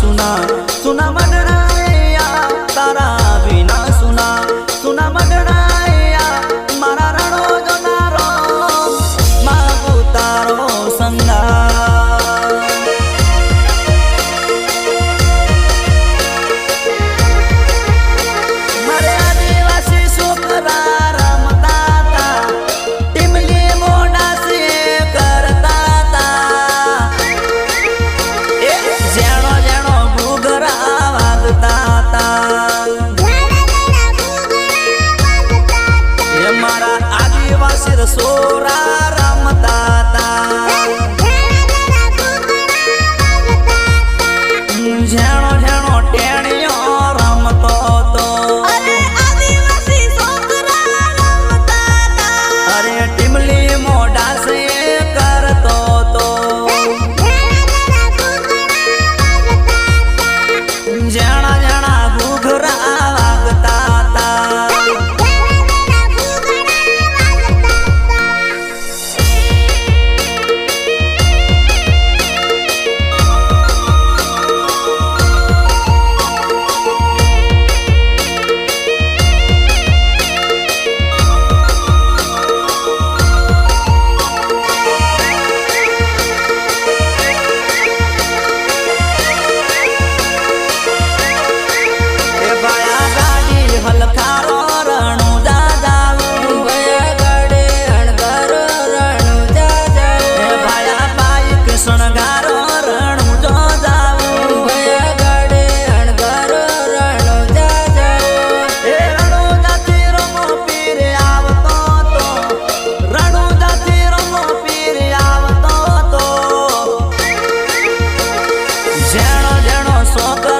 सुना सुना मन જેણો જેણો શોખ